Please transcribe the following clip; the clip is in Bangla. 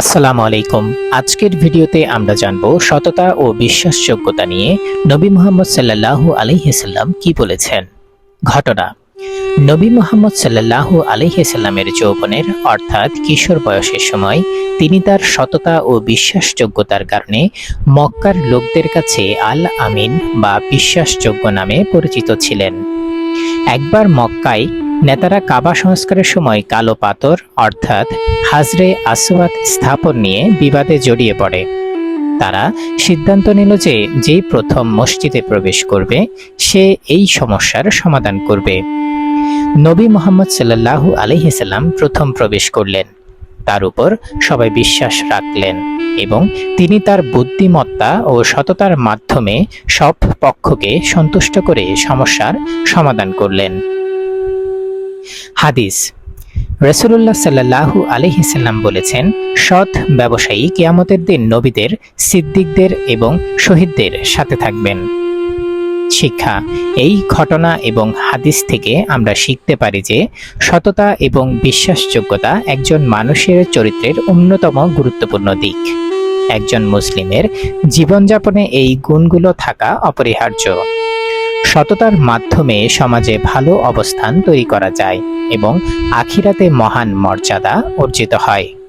আসসালামু আলাইকুম। আজকের ভিডিওতে আমরা জানব সততা ও বিশ্বাসযোগ্যতা নিয়ে নবী মোহাম্মদ সাল্লাল্লাহু আলাইহিসাল্লাম কি বলেছেন। ঘটনা, নবী মোহাম্মদ সাল্লাল্লাহু আলাইহিসাল্লামের যৌবনের, অর্থাৎ কিশোর বয়সের সময়, তিনি তার সততা ও বিশ্বাসযোগ্যতার কারণে মক্কার লোকদের কাছে আল আমিন বা বিশ্বাসযোগ্য নামে পরিচিত ছিলেন। একবার মক্কায় নেতারা কাবা সংস্কারের সময় কালো পাথর, অর্থাৎ হাজরে আসওয়াদ স্থাপন নিয়ে বিবাদে জড়িয়ে পড়ে। তারা সিদ্ধান্ত নিল যে যেই প্রথম মসজিদে প্রবেশ করবে, সে এই সমস্যার সমাধান করবে। নবী মোহাম্মদ সাল্লাল্লাহু আলহিসাল্লাম প্রথম প্রবেশ করলেন। তার উপর সবাই বিশ্বাস রাখলেন এবং তিনি তার বুদ্ধিমত্তা ও সততার মাধ্যমে সব পক্ষকে সন্তুষ্ট করে সমস্যার সমাধান করলেন। হাদিস। রসুল্লাহ সাল্লাহু আলহিসাল্লাম বলেছেন, সৎ ব্যবসায়ী কিয়ামতের দিন নবীদের, সিদ্দিকদের এবং শহীদদের সাথে থাকবেন। শিক্ষা, এই ঘটনা এবং হাদিস থেকে আমরা শিখতে পারি যে, সততা এবং বিশ্বাসযোগ্যতা একজন মানুষের চরিত্রের অন্যতম গুরুত্বপূর্ণ দিক। একজন মুসলিমের জীবনযাপনে এই গুণগুলো থাকা অপরিহার্য। সততার মাধ্যমে সমাজে ভালো অবস্থান তৈরি করা যায় এবং আখিরাতে মহান মর্যাদা অর্জিত হয়।